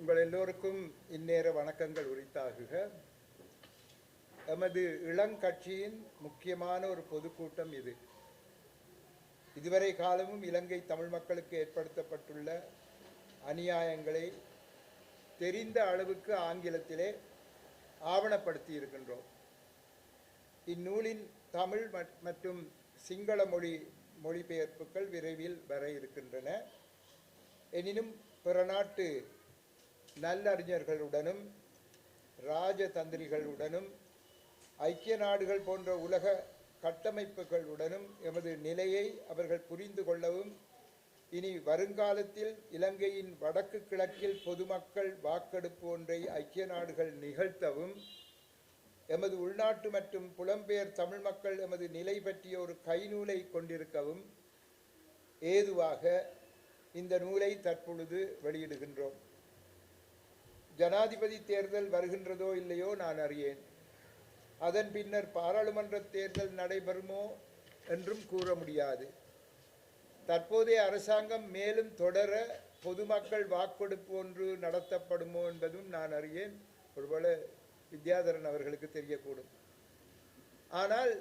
உங்கள் எல்லோருக்கும் இந்நேர வணக்கங்கள் உரித்தாகுக. எமது இளங்கட்சியின் முக்கியமான ஒரு பொதுக்கூட்டம் இது. இதுவரை காலமும் இலங்கை தமிழ் மக்களுக்கு ஏற்படுத்தப்பட்டுள்ள அநியாயங்களை தெரிந்த அளவுக்கு ஆங்கிலத்திலே ஆவணப்படுத்தி இருக்கின்றோம். இந்நூலின் தமிழ் மற்றும் சிங்கள மொழி மொழிபெயர்ப்புகள் விரைவில் வர இருக்கின்றன. எனினும் பிற நாட்டு நல்லறிஞர்களுடனும் ராஜதந்திரிகளுடனும் ஐக்கிய நாடுகள் போன்ற உலக கட்டமைப்புகளுடனும் எமது நிலையை அவர்கள் புரிந்து கொள்ளவும் இனி வருங்காலத்தில் இலங்கையின் வடக்கு கிழக்கில் பொதுமக்கள் வாக்கெடுப்பு ஒன்றை ஐக்கிய நாடுகள் நிகழ்த்தவும் எமது உள்நாட்டு மற்றும் புலம்பெயர் தமிழ் மக்கள் எமது நிலை பற்றிய ஒரு கைநூலை கொண்டிருக்கவும் ஏதுவாக இந்த நூலை தற்பொழுது வெளியிடுகின்றோம். ஜனாதிபதி தேர்தல் வருகின்றதோ இல்லையோ நான் அறியேன். அதன் பின்னர் பாராளுமன்ற தேர்தல் நடைபெறுமோ என்றும் கூற முடியாது. தற்போதைய அரசாங்கம் மேலும் தொடர பொதுமக்கள் வாக்கெடுப்பு ஒன்று நடத்தப்படுமோ என்பதும் நான் அறியேன். ஒருவேளை வித்யாதரன் அவர்களுக்கு தெரியக்கூடும். ஆனால்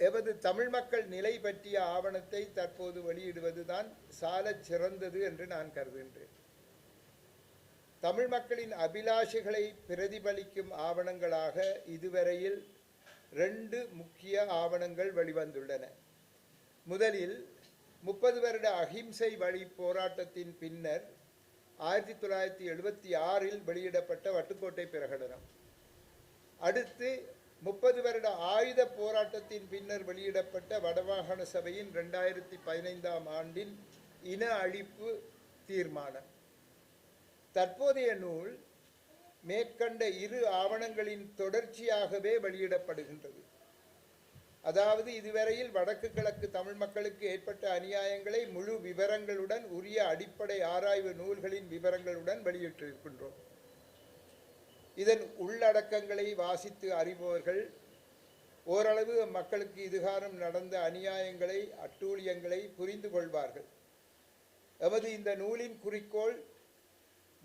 எமது தமிழ் மக்கள் நிலை பற்றிய ஆவணத்தை தற்போது வெளியிடுவதுதான் சாலச் சிறந்தது என்று நான் கருதுகின்றேன். தமிழ் மக்களின் அபிலாஷைகளை பிரதிபலிக்கும் ஆவணங்களாக இதுவரையில் ரெண்டு முக்கிய ஆவணங்கள் வெளிவந்துள்ளன. முதலில் முப்பது வருட அகிம்சை வழி போராட்டத்தின் பின்னர் ஆயிரத்தி தொள்ளாயிரத்தி எழுபத்தி ஆறில் வெளியிடப்பட்ட வட்டுக்கோட்டை பிரகடனம். அடுத்து முப்பது வருட ஆயுத போராட்டத்தின் பின்னர் வெளியிடப்பட்ட வடமாகாண சபையின் ரெண்டாயிரத்தி பதினைந்தாம் ஆண்டின் இன அழிப்பு தீர்மானம். தற்போதைய நூல் மேற்கண்ட இரு ஆவணங்களின் தொடர்ச்சியாகவே வெளியிடப்படுகின்றது. அதாவது இதுவரையில் வடக்கு கிழக்கு தமிழ் மக்களுக்கு ஏற்பட்ட அநியாயங்களை முழு விவரங்களுடன் உரிய அடிப்படை ஆராய்வு நூல்களின் விவரங்களுடன் வெளியிட்டிருக்கின்றோம். இதன் உள்ளடக்கங்களை வாசித்து அறிபவர்கள் ஓரளவு மக்களுக்கு இதுகாரம் நடந்த அநியாயங்களை அட்டூழியங்களை புரிந்து கொள்வார்கள். எமது இந்த நூலின் குறிக்கோள்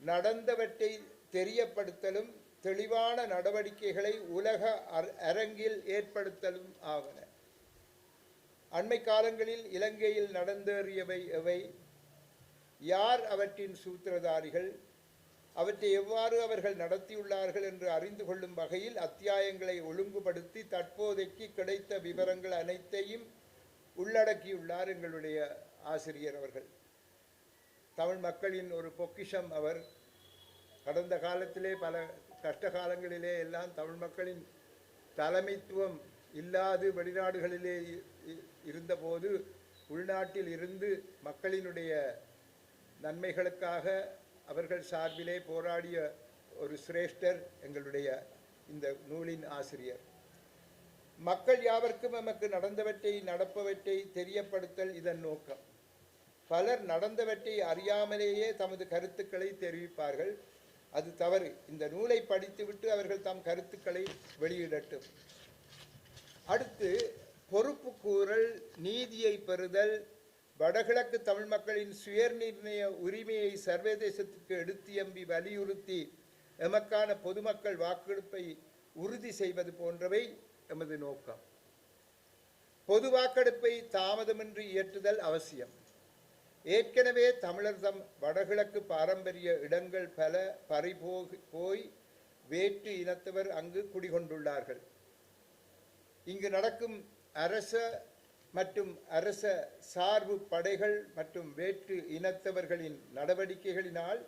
நடந்தவற்றை தெரியப்படுத்தலும் தெளிவான நடவடிக்கைகளை உலக அர- அரங்கில் ஏற்படுத்தலும் ஆவன. அண்மை காலங்களில் இலங்கையில் நடந்தேறியவை எவை? யார் அவற்றின் சூத்திரதாரிகள்? அவற்றை எவ்வாறு அவர்கள் நடத்தியுள்ளார்கள் என்று அறிந்து கொள்ளும் வகையில் அத்தியாயங்களை ஒழுங்குபடுத்தி தற்போதைக்கு கிடைத்த விவரங்கள் அனைத்தையும் உள்ளடக்கியுள்ளார் எங்களுடைய ஆசிரியர் அவர்கள். தமிழ் மக்களின் ஒரு பொக்கிஷம் அவர். கடந்த காலத்திலே பல கஷ்ட காலங்களிலே எல்லாம் தமிழ் மக்களின் தலைமைத்துவம் இல்லாது வெளிநாடுகளிலே இருந்தபோது உள்நாட்டில் இருந்து மக்களினுடைய நன்மைகளுக்காக அவர்கள் சார்பிலே போராடிய ஒரு சிரேஷ்டர் எங்களுடைய இந்த நூலின் ஆசிரியர். மக்கள் யாவர்க்கும் நமக்கு நடந்தவற்றை நடப்பவற்றை தெரியப்படுத்தல் இதன் நோக்கம். பலர் நடந்தவற்றை அறியாமலேயே தமது கருத்துக்களை தெரிவிப்பார்கள். அது தவறு. இந்த நூலை படித்துவிட்டு அவர்கள் தம் கருத்துக்களை வெளியிடட்டும். அடுத்து பொறுப்பு கூறல் நீதியை பெறுதல் வடகிழக்கு தமிழ் மக்களின் சுயநிர்ணய உரிமையை சர்வதேசத்துக்கு எடுத்தியம்பி வலியுறுத்தி எமக்கான பொதுமக்கள் வாக்கெடுப்பை உறுதி செய்வது போன்றவை எமது நோக்கம். பொது வாக்கெடுப்பை தாமதமின்றி இயற்றுதல் அவசியம். ஏற்கனவே தமிழர் தம் வடகிழக்கு பாரம்பரிய இடங்கள் பல பறிபோகி போய் வேற்று இனத்தவர் அங்கு குடிகொண்டுள்ளார்கள். இங்கு நடக்கும் அரச மற்றும் அரச சார்பு படைகள் மற்றும் வேற்று இனத்தவர்களின் நடவடிக்கைகளினால்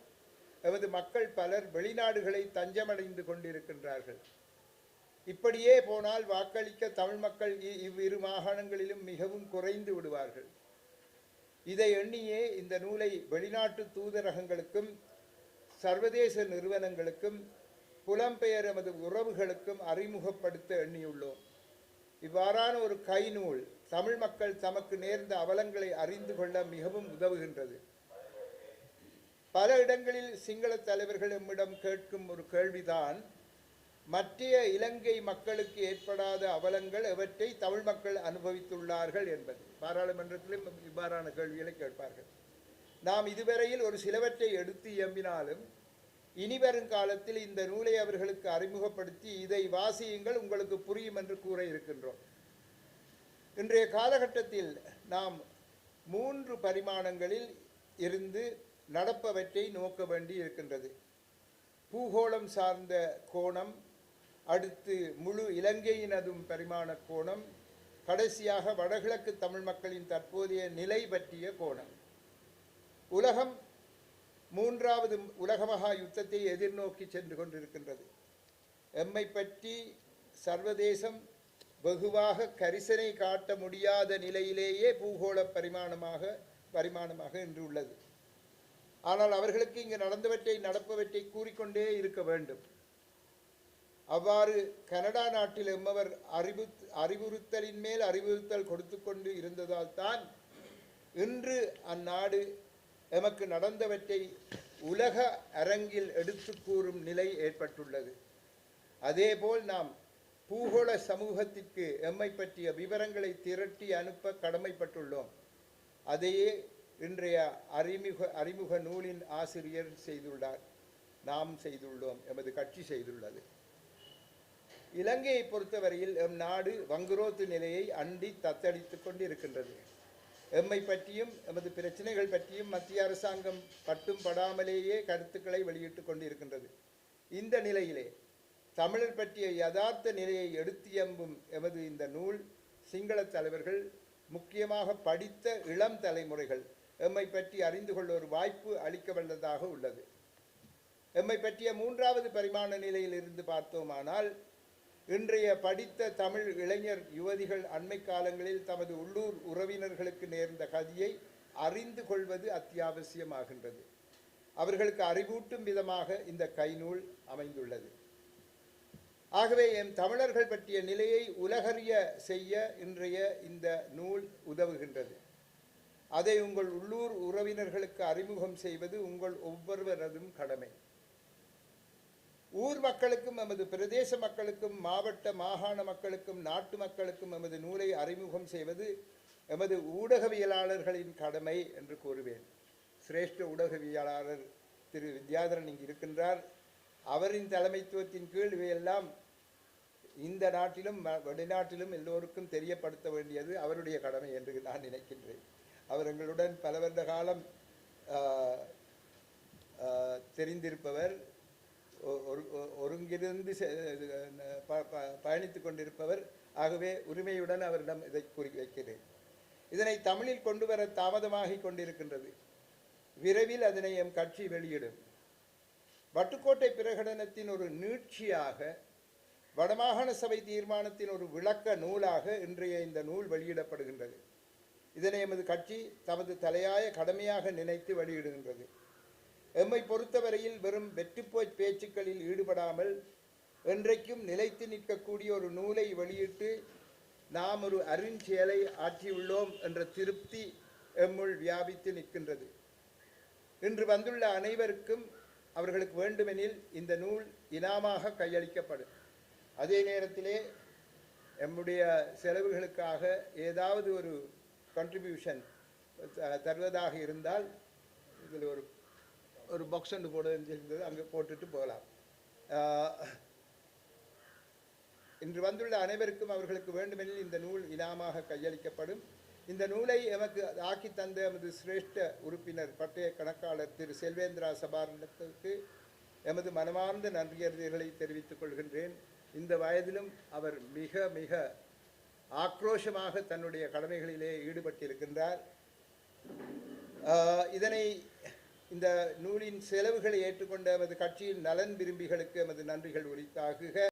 எமது மக்கள் பலர் வெளிநாடுகளை தஞ்சமடைந்து கொண்டிருக்கின்றார்கள். இப்படியே போனால் வாக்களிக்க தமிழ் மக்கள் இ- இவ்விரு மாகாணங்களிலும் மிகவும் குறைந்து விடுவார்கள். இதை எண்ணியே இந்த நூலை வெளிநாட்டு தூதரகங்களுக்கும் சர்வதேச நிறுவனங்களுக்கும் புலம்பெயர் எமது உறவுகளுக்கும் அறிமுகப்படுத்த எண்ணியுள்ளோம். இவ்வாறான ஒரு கைநூல் தமிழ் மக்கள் தமக்கு நேர்ந்த அவலங்களை அறிந்து கொள்ள மிகவும் உதவுகின்றது. பல இடங்களில் சிங்கள தலைவர்கள் எம்மிடம் கேட்கும் ஒரு கேள்விதான் மற்ற இலங்கை மக்களுக்கு ஏற்படாத அவலங்கள் எவற்றை தமிழ் மக்கள் அனுபவித்துள்ளார்கள் என்பது. பாராளுமன்றத்திலும் இவ்வாறான கேள்விகளை கேட்பார்கள். நாம் இதுவரையில் ஒரு சிலவற்றை எடுத்து இயம்பினாலும் இனி வரும் காலத்தில் இந்த நூலை அவர்களுக்கு அறிமுகப்படுத்தி இதை வாசியுங்கள் உங்களுக்கு புரியும் என்று கூற இருக்கின்றோம். இன்றைய காலகட்டத்தில் நாம் மூன்று பரிமாணங்களில் இருந்து நடப்பவற்றை நோக்க வேண்டி இருக்கின்றது. பூகோளம் சார்ந்த கோணம் அடுத்து முழு இலங்கையினதும் பரிமாண கோணம் கடைசியாக வடகிழக்கு தமிழ் மக்களின் தற்போதைய நிலை பற்றிய கோணம். உலகம் மூன்றாவது உலக மகா யுத்தத்தை எதிர்நோக்கி சென்று கொண்டிருக்கின்றது. எம்மை பற்றி சர்வதேசம் வெகுவாக கரிசனை காட்ட முடியாத நிலையிலேயே பூகோள பரிமாணமாக பரிமாணமாக இன்று உள்ளது. ஆனால் அவர்களுக்கு இங்கு நடந்தவற்றை நடப்பவற்றை கூறிக்கொண்டே இருக்க வேண்டும். அவ்வாறு கனடா நாட்டில் எம்மவர் அறிவு அறிவுறுத்தலின் மேல் அறிவுறுத்தல் கொடுத்து கொண்டு இருந்ததால் தான் இன்று அந்நாடு எமக்கு நடந்தவற்றை உலக அரங்கில் எடுத்து கூறும் நிலை ஏற்பட்டுள்ளது. அதேபோல் நாம் பூகோள சமூகத்திற்கு எம்மை பற்றிய விவரங்களை திரட்டி அனுப்ப கடமைப்பட்டுள்ளோம். அதையே இன்றைய அறிமுக அறிமுக நூலின் ஆசிரியர் செய்துள்ளார். நாம் செய்துள்ளோம். எமது கட்சி செய்துள்ளது. இலங்கையை பொறுத்தவரையில் எம் நாடு வங்குரோத்து நிலையை அண்டி தத்தடித்துக்கொண்டு இருக்கின்றது எம்மை பற்றியும் எமது பிரச்சனைகள் பற்றியும் மத்திய அரசாங்கம் பட்டும் படாமலேயே கருத்துக்களை வெளியிட்டுக் கொண்டிருக்கின்றது. இந்த நிலையிலே தமிழர் பற்றிய யதார்த்த நிலையை எடுத்தியம்பும் எமது இந்த நூல் சிங்கள தலைவர்கள் முக்கியமாக படித்த இளம் தலைமுறைகள் எம்மை பற்றி அறிந்து கொள்ள ஒரு வாய்ப்பு அளிக்க வல்லதாக உள்ளது. எம்மை பற்றிய மூன்றாவது பரிமாண நிலையில் இருந்து பார்த்தோமானால் இன்றைய படித்த தமிழ் இளைஞர் யுவதிகள் அண்மை காலங்களில் தமது உள்ளூர் உறவினர்களுக்கு நேர்ந்த கதியை அறிந்து கொள்வது அத்தியாவசியமாகின்றது. அவர்களுக்கு அறிவூட்டும் விதமாக இந்த கைநூல் அமைந்துள்ளது. ஆகவே எம் தமிழர்கள் பற்றிய நிலையை உலகறிய செய்ய இன்றைய இந்த நூல் உதவுகின்றது. அதை உங்கள் உள்ளூர் உறவினர்களுக்கு அறிமுகம் செய்வது உங்கள் ஒவ்வொருவரதும் கடமை. ஊர் மக்களுக்கும் எமது பிரதேச மக்களுக்கும் மாவட்ட மாகாண மக்களுக்கும் நாட்டு மக்களுக்கும் எமது நூலை அறிமுகம் செய்வது எமது ஊடகவியலாளர்களின் கடமை என்று கூறுவேன். சிரேஷ்ட ஊடகவியலாளர் திரு வித்யாதரன் இங்கு இருக்கின்றார். அவரின் தலைமைத்துவத்தின் கீழ் இவையெல்லாம் இந்த நாட்டிலும் வெளிநாட்டிலும் எல்லோருக்கும் தெரியப்படுத்த வேண்டியது அவருடைய கடமை என்று நான் நினைக்கின்றேன். அவர் எங்களுடன் பல வருட காலம் தெரிந்திருப்பவர். ஒருங்கிருந்து செ- பயணித்துக் கொண்டிருப்பவர் ஆகவே உரிமையுடன் அவரிடம் இதை கூறி வைக்கிறேன். இதனை தமிழில் கொண்டு வர தாமதமாகிக் கொண்டிருக்கின்றது. விரைவில் அதனை எம் கட்சி வெளியிடும். வட்டுக்கோட்டை பிரகடனத்தின் ஒரு நீட்சியாக வடமாகாண சபை தீர்மானத்தின் ஒரு விளக்க நூலாக இன்றைய இந்த நூல் வெளியிடப்படுகின்றது. இதனை எமது கட்சி தமது தலையாய கடமையாக நினைத்து வெளியிடுகின்றது. எம்மை பொறுத்தவரையில் வெறும் வெற்றிப்போய் பேச்சுக்களில் ஈடுபடாமல் என்றைக்கும் நிலைத்து நிற்கக்கூடிய ஒரு நூலை வெளியிட்டு நாம் ஒரு அருஞ்செயலை ஆற்றியுள்ளோம் என்ற திருப்தி எம்முள் வியாபித்து நிற்கின்றது. இன்று வந்துள்ள அனைவருக்கும் அவர்களுக்கு வேண்டுமெனில் இந்த நூல் இனாமாக கையளிக்கப்படும். அதே நேரத்திலே எம்முடைய செலவுகளுக்காக ஏதாவது ஒரு கண்ட்ரிபியூஷன் தருவதாக இருந்தால் இதில் ஒரு ஒரு பாக்ஸ் ஒன்று போட இருந்தது அங்கே போட்டுட்டு போகலாம். இன்று வந்துள்ள அனைவருக்கும் அவர்களுக்கு வேண்டுமெனில் இந்த நூல் இனாமாக கையளிக்கப்படும். இந்த நூலை எமக்கு ஆக்கி தந்த எமது சிரேஷ்ட உறுப்பினர் பட்டய கணக்காளர் திரு செல்வேந்திரா சபாரத்துக்கு எமது மனமார்ந்த நன்றியறிகளை தெரிவித்துக் கொள்கின்றேன். இந்த வயதிலும் அவர் மிக மிக ஆக்ரோஷமாக தன்னுடைய கடமைகளிலே ஈடுபட்டிருக்கின்றார். இதனை இந்த நூலின் செலவுகளை ஏற்றுக்கொண்ட எமது கட்சியின் நலன் விரும்பிகளுக்கு எமது நன்றிகள் உரித்தாகுக.